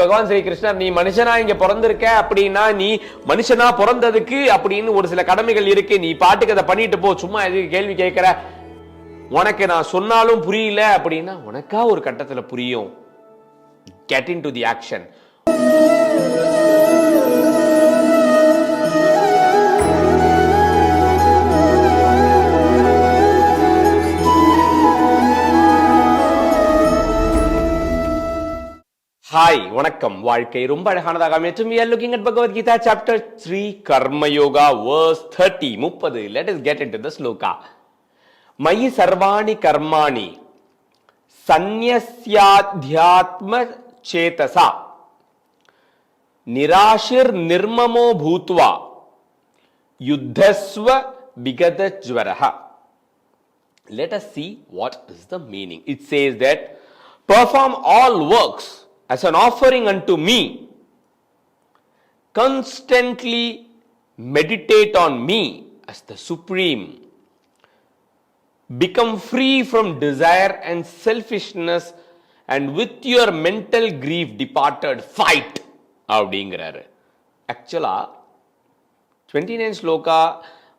பகவான் ஸ்ரீ கிருஷ்ணர் நீ மனுஷனா இங்க பிறந்திருக்க அப்படின்னா நீ மனுஷனா பிறந்ததுக்கு அப்படின்னு ஒரு சில கடமைகள் இருக்கு. நீ பாட்டுக்கு அதை பண்ணிட்டு போ. சும்மா எதுக்கு கேள்வி கேட்கிற? உனக்கு நான் சொன்னாலும் புரியல அப்படின்னா உனக்கா ஒரு கட்டத்துல புரியும். Get in to the action hi வணக்கம் வாழ்க்கை ரொம்ப அழகானதாக அமைச்சும் we are looking at Bhagavad Gita chapter three Karma Yoga verse thirty முப்பது let is get into the shloka மயி சர்வாணி கர்மாணி சந்நியாத்ம சேதசா நிராஷிர் நிர்மமோ பூத்வா யுத்தஸ்வ விகத ஜ்வரஹ let us see what is the meaning. It says that perform all works as an offering unto me. Constantly meditate on me as the supreme. Become free from desire and selfishness and with your mental grief departed fight அப்படிங்கிறாரு ஆக்சுவலா twenty nine shloka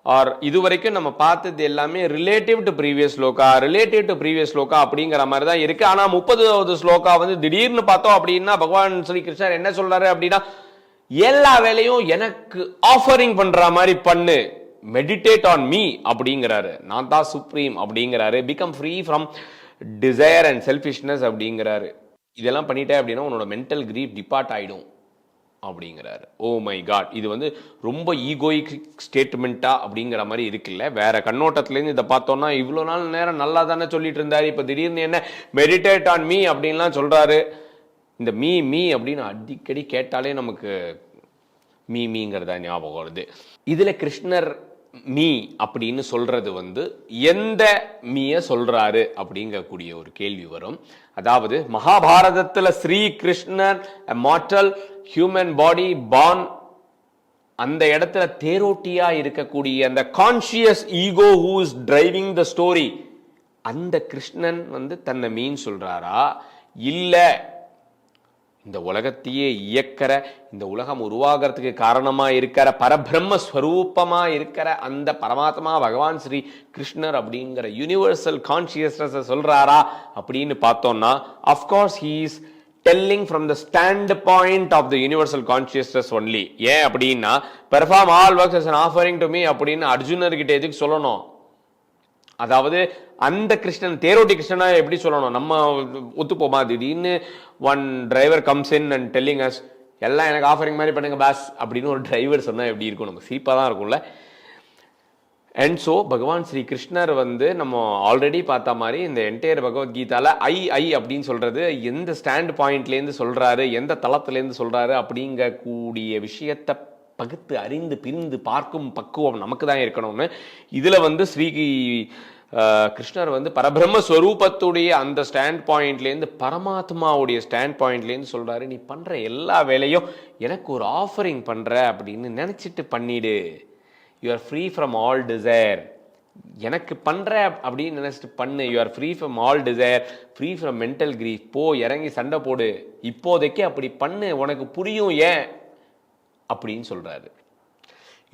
R இது வரைக்கும் நம்ம பார்த்தது எல்லாமே relative to previous shloka relative to previous shloka அப்படிங்கிற மாதிரி தான் இருக்கு. ஆனா முப்பதாவது ஸ்லோகா வந்து திடீர்னு பார்த்தோம் அப்படின்னா பகவான் ஸ்ரீ கிருஷ்ணர் என்ன சொல்றாரு அப்படின்னா எல்லா வேலையும் எனக்கு ஆஃபரிங் பண்ற மாதிரி பண்ணு மெடிடேட் ஆன் மீ அப்படிங்கிறாரு. நான் தான் சுப்ரீம் அப்படிங்கிறாரு. Become free from desire and selfishness அப்படிங்கிறாரு. இதெல்லாம் பண்ணிட்டேன் அப்படின்னா உன்னோட மென்டல் கிரீப் டிபார்ட் ஆயிடும். அப்படிங்கிறாரு. ஓ மை காட் இது வந்து ரொம்ப ஈகோயிக் ஸ்டேட்மெண்ட்டா அப்படிங்கிற மாதிரி இருக்குல்ல? வேற கண்ணோட்டத்துலேருந்து இதை பார்த்தோம்னா இவ்வளோ நாள் நேரம் நல்லா தானே சொல்லிட்டு இருந்தாரு இப்போ திடீர்னு என்ன மெடிடேட் ஆன் மீ அப்படின்லாம் சொல்கிறாரு இந்த மீ மீ அப்படின்னு அடிக்கடி கேட்டாலே நமக்கு மீ மீங்கிறதா ஞாபகம் வருது. இதில் கிருஷ்ணர் மீ அப்படின்னு சொல்கிறது வந்து எந்த மீயை சொல்கிறாரு அப்படிங்கக்கூடிய ஒரு கேள்வி வரும். அதாவது மகாபாரதத்தில் ஸ்ரீ கிருஷ்ணர் மாட்டல் ஹியூமன் பாடி பான் அந்த இடத்துல தேரோட்டியாக இருக்கக்கூடிய அந்த conscious ego who is driving the story அந்த கிருஷ்ணன் வந்து தன்னை மீன் சொல்கிறாரா இல்லை இந்த உலகத்தையே இயக்கிற இந்த உலகம் உருவாகிறதுக்கு காரணமாக இருக்கிற பரபிரம்ம ஸ்வரூபமாக இருக்கிற அந்த பரமாத்மா பகவான் ஸ்ரீ கிருஷ்ணர் அப்படிங்கிற யூனிவர்சல் கான்சியஸ்னஸை சொல்கிறாரா அப்படின்னு பார்த்தோம்னா of course he's telling from the stand point of the universal consciousness only ஏன் அப்படின்னா perform all works as an offering to me அப்படின்னு அர்ஜுனர்கிட்ட எதுக்கு சொல்லணும்? அதாவது அந்த கிருஷ்ணன் தேரோட்டி கிருஷ்ணனா எப்படி சொல்லணும்? நம்ம ஒத்துப்போமா? திடீர்னு one driver comes in and telling us எல்லாம் எனக்கு ஆஃபரிங் மாதிரி பண்ணுங்க பாஸ் அப்படின்னு ஒரு டிரைவர் சொன்னால் எப்படி இருக்கும்? நமக்கு சிரிப்பாக தான் இருக்கும்ல. அண்ட் ஸோ பகவான் ஸ்ரீ கிருஷ்ணர் வந்து நம்ம ஆல்ரெடி பார்த்த மாதிரி இந்த என்டையர் பகவத்கீதாவில் ஐ ஐ அப்படின்னு சொல்கிறது எந்த ஸ்டாண்ட் பாயிண்ட்லேருந்து சொல்கிறாரு எந்த தளத்துலேருந்து சொல்கிறாரு அப்படிங்கக்கூடிய விஷயத்தை பகுத்து அறிந்து பிரிந்து பார்க்கும் பக்குவம் நமக்கு தான் இருக்கணும்னு இதில் வந்து ஸ்ரீ கிருஷ்ணர் வந்து பரபிரம்ம ஸ்வரூபத்துடைய அந்த ஸ்டாண்ட் பாயிண்ட்லேருந்து பரமாத்மாவுடைய ஸ்டாண்ட் பாயிண்ட்லேருந்து சொல்கிறாரு நீ பண்ணுற எல்லா வேலையும் எனக்கு ஒரு ஆஃபரிங் பண்ணுற அப்படின்னு நினச்சிட்டு பண்ணிடு. You are free from all desire எனக்கு பண்ணுற அப்படின்னு நினச்சிட்டு பண்ணு. You are free from all desire free from mental grief போ இறங்கி சண்டை போடு. இப்போதைக்கு அப்படி பண்ணு. உனக்கு புரியும் ஏன்? அப்படின்னு சொல்கிறாரு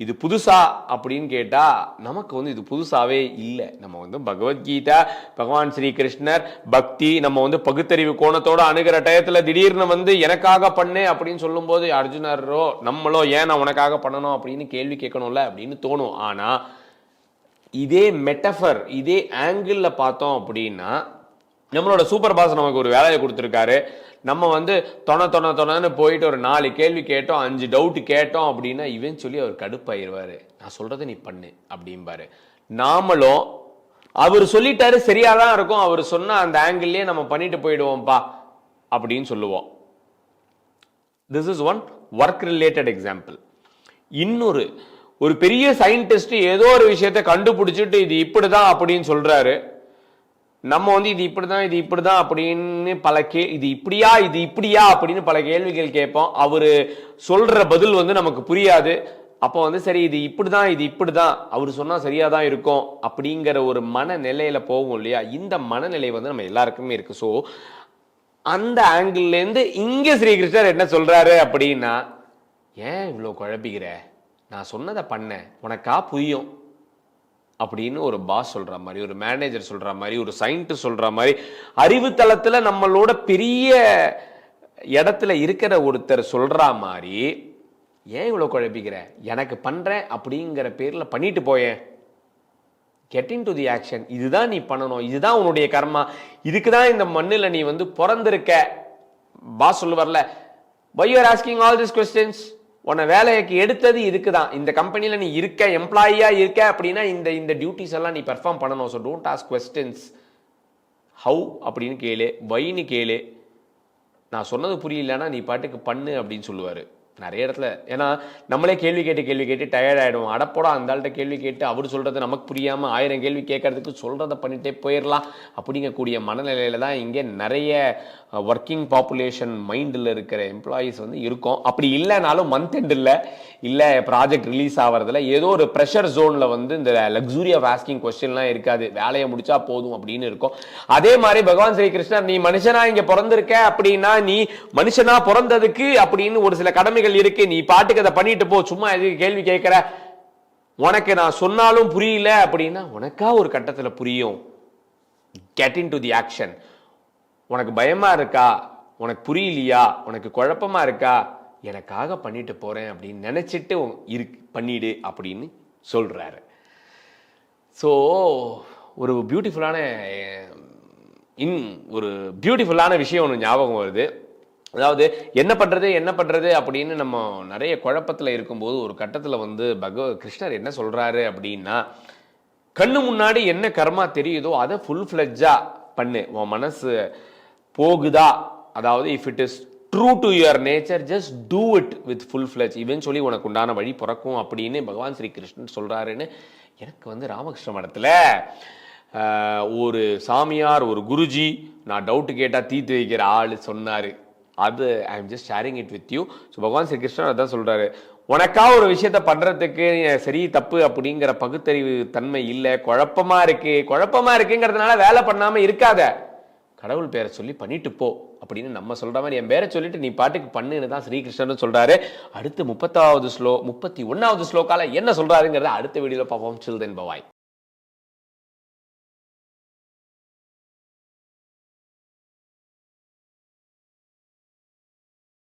இது புதுசா அப்படின்னு கேட்டால் நமக்கு வந்து இது புதுசாகவே இல்லை. நம்ம வந்து பகவத்கீதா பகவான் ஸ்ரீ கிருஷ்ணர் பக்தி நம்ம வந்து பகுத்தறிவு கோணத்தோட அணுகிற டயத்தில் திடீர்னு வந்து எனக்காக பண்ணு அப்படின்னு சொல்லும்போது அர்ஜுனரோ நம்மளோ ஏன் நான் உனக்காக பண்ணணும் அப்படின்னு கேள்வி கேட்கணும்ல அப்படின்னு தோணும். ஆனால் இதே மெட்டஃபர் இதே ஆங்கிளில் பார்த்தோம் அப்படின்னா நம்மளோட சூப்பர் பாஸ் நமக்கு ஒரு வேலையை கொடுத்துருக்காரு. நம்ம வந்து தொண தொண தொணன்னு போயிட்டு ஒரு நாலு கேள்வி கேட்டோம் அஞ்சு டவுட்டு கேட்டோம் அப்படின்னா இவன் சொல்லி அவர் கடுப்பாயிருவாரு. நான் சொல்கிறத நீ பண்ணு அப்படிம்பாரு. நாமளும் அவர் சொல்லிட்டாரு சரியா தான் இருக்கும் அவர் சொன்ன அந்த ஆங்கிள்லயே நம்ம பண்ணிட்டு போயிடுவோம்ப்பா அப்படின்னு சொல்லுவோம். This is one work related example இன்னொரு ஒரு பெரிய சயின்டிஸ்ட் ஏதோ ஒரு விஷயத்தை கண்டுபிடிச்சிட்டு இது இப்படிதான் அப்படின்னு சொல்றாரு. நம்ம வந்து இது இப்படி தான் இது இப்படி தான் அப்படின்னு பல கே இது இப்படியா இது இப்படியா அப்படின்னு பல கேள்விகள் கேட்போம். அவர் சொல்கிற பதில் வந்து நமக்கு புரியாது. அப்போ வந்து சரி இது இப்படி தான் இது இப்படி தான் அவர் சொன்னால் சரியாக தான் இருக்கும் அப்படிங்கிற ஒரு மனநிலையில் போகும் இல்லையா? இந்த மனநிலை வந்து நம்ம எல்லாருக்குமே இருக்குது ஸோ அந்த ஆங்கிள்லேருந்து இங்கே ஸ்ரீகிருஷ்ணர் என்ன சொல்கிறாரு அப்படின்னா ஏன் இவ்வளோ குழப்பிக்கிற? நான் சொன்னதை பண்ணேன். உனக்கா புரியும். அப்படின்னு ஒரு பாஸ் சொல்ற மாதிரி ஒரு மேனேஜர் சொல்ற மாதிரி ஒரு சயின்டிஸ்ட் சொல்ற மாதிரி அறிவு தளத்துல நம்மளோட பெரிய இடத்துல இருக்கிற ஒருத்தர் சொல்ற மாதிரி ஏன் இவ்வளோ குழப்பிக்கிற? எனக்கு பண்ணுறேன் அப்படிங்கிற பேரில் பண்ணிட்டு போயேன். கெட்டிங் டு தி ஆக்ஷன் இதுதான் நீ பண்ணணும். இதுதான் உன்னுடைய கர்மா. இதுக்கு தான் இந்த மண்ணில் நீ வந்து பிறந்திருக்க. Boss சொல்லுவார்ல why you're asking all this questions உன்னை வேலைக்கு எடுத்தது இதுக்கு தான் இந்த கம்பெனியில் நீ இருக்க எம்ப்ளாயியாக இருக்க அப்படின்னா இந்த இந்த டியூட்டிஸ் எல்லாம் நீ பெர்ஃபார்ம் பண்ணணும். So don't ask questions how அப்படின்னு கேளு. வைன்னு கேளு. நான் சொன்னது புரியலன்னா நீ பாட்டுக்கு பண்ணு அப்படின்னு சொல்லுவார். நிறைய இடத்துல. ஏன்னா நம்மளே கேள்வி கேட்டு கேள்வி கேட்டு டயர்ட் ஆயிடும் அடப்போடா அந்த ஆள்கிட்ட கேள்வி கேட்டு அவர் சொல்கிறது நமக்கு புரியாமல் ஆயிரம் கேள்வி கேட்கறதுக்கு சொல்கிறத பண்ணிட்டே போயிடலாம் அப்படிங்கக்கூடிய மனநிலையில தான் இங்கே நிறைய ஒர்க்கிங் பாப்புலேஷன் மைண்டில் இருக்கிற எம்ப்ளாயீஸ் வந்து இருக்கும். அப்படி இல்லைனாலும் மந்த் எண்ட் இல்லை இல்லை ப்ராஜெக்ட் ரிலீஸ் ஆகிறதுல ஏதோ ஒரு ப்ரெஷர் ஜோனில் வந்து இந்த லக்ஸுரி ஆஃப் ஆஸ்கிங் கொஸ்டின்லாம் இருக்காது. வேலையை முடிச்சா போதும் அப்படின்னு இருக்கும். அதே மாதிரி பகவான் ஸ்ரீ கிருஷ்ணர் நீ மனுஷனா இங்கே பிறந்திருக்க அப்படின்னா நீ மனுஷனா பிறந்ததுக்கு அப்படின்னு ஒரு சில கடமைகள் இருக்கு நீ பாட்டுக்கு அதை பண்ணிட்டு போ சும்மா எதுக்கு கேள்வி கேட்குற? உனக்கு நான் சொன்னாலும் புரியல அப்படின்னா உனக்கா ஒரு கட்டத்துல புரியும். Get in to the action உனக்கு பயமா இருக்கா? உனக்கு புரியலையா? உனக்கு குழப்பமா இருக்கா? எனக்காக பண்ணிட்டு போறேன் அப்படின்னு நினைச்சிட்டு இரு பண்ணிடு அப்படின்னு சொல்றாரு. ஸோ ஒரு பியூட்டிஃபுல்லான இன் ஒரு பியூட்டிஃபுல்லான விஷயம் ஒன்று ஞாபகம் வருது. அதாவது என்ன பண்ணுறது என்ன பண்ணுறது அப்படின்னு நம்ம நிறைய குழப்பத்தில் இருக்கும்போது ஒரு கட்டத்தில் வந்து பகவ கிருஷ்ணர் என்ன சொல்கிறாரு அப்படின்னா கண்ணு முன்னாடி என்ன கர்மா தெரியுதோ அதை ஃபுல் ஃப்ளெஜ்ஜாக பண்ணு. உன் மனசு போகுதா? அதாவது if it is true to your nature just do it with full fledge இவன் சொல்லி உனக்கு உண்டான வழி பிறக்கும் அப்படின்னு பகவான் ஸ்ரீ கிருஷ்ணன் சொல்கிறாருன்னு எனக்கு வந்து ராமகிருஷ்ண மடத்தில் ஒரு சாமியார் ஒரு குருஜி நான் டவுட்டு கேட்டால் தீர்த்து வைக்கிற ஆள் சொன்னார். அது I am just sharing it with you so Bhagwan Shri Krishnan அதான் சொல்கிறாரு உனக்கா ஒரு விஷயத்த பண்ணுறதுக்கு சரி தப்பு அப்படிங்கிற பகுத்தறிவு தன்மை இல்லை. குழப்பமாக இருக்குது குழப்பமாக இருக்குங்கிறதுனால வேலை பண்ணாமல் இருக்காத. கடவுள் பேரை சொல்லி பண்ணிட்டு போ அப்படின்னு நம்ம சொல்கிற மாதிரி என் பேரை சொல்லிட்டு நீ பாட்டுக்கு பண்ணுன்னு தான் ஸ்ரீகிருஷ்ணன் சொல்கிறாரு அடுத்து முப்பத்தாவது ஸ்லோ முப்பத்தி ஒன்றாவது ஸ்லோக்கால என்ன சொல்கிறாருங்கிறத அடுத்த வீடியோவில் பார்ப்போம். சில்தன் பவாய்